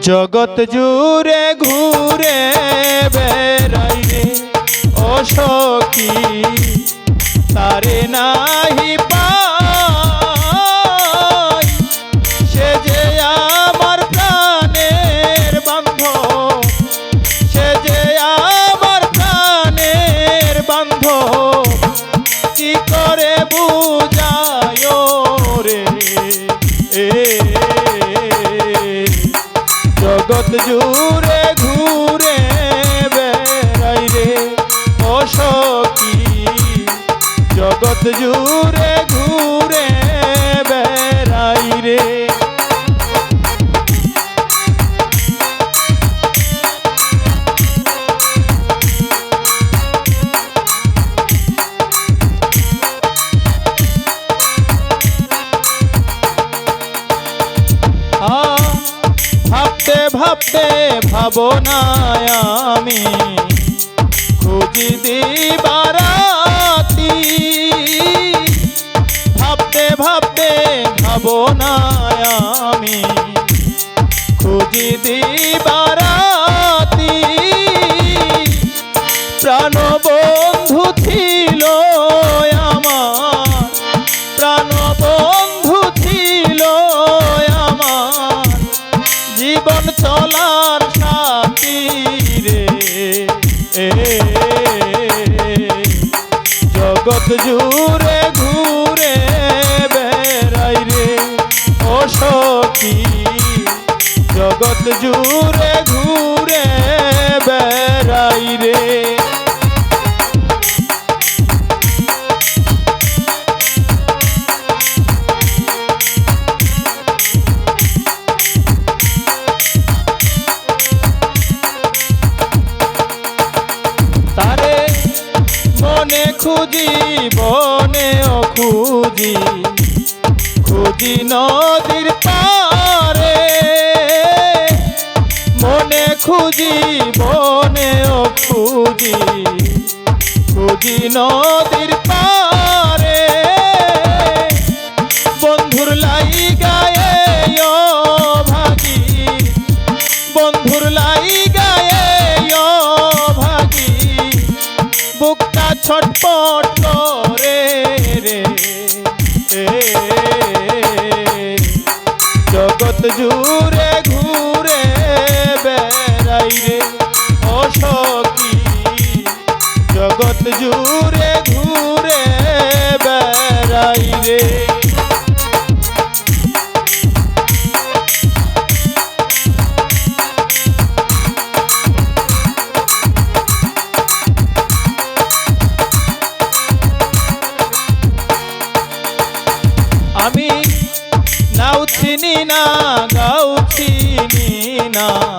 জগৎ জুড়ে ঘুরে বেড়াই ও তারে নাহি জুড়ে ঘুরে বেড়াই রে ও জগৎ জুড়ে ভাবতে ভাবনায় আমি খুঁজি দিবারাতি। ভাবতে ভাবতে ভাবনায় আমি খুঁজি দিবারাতি জীবন চলার সাথী রে এ, জগৎ জুড়ে ঘুরে বেড়াই রে ও সখী জগৎ জুড়ে ঘুরে বেড়াই রে মনে খুঁজি বনে ও খুঁজি খুঁজি নদীর পারে মনে খুঁজি বনে ও খুঁজি খুঁজি নদীর ছটপট করে রে। জগৎ জুড়ে ঘুরে বেড়াই রে। ও সখী, জগৎ জুড়ে ঘুরে বেড়াই রে। চিনি না গাও চিনি না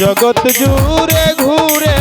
जगत जूरे घूरे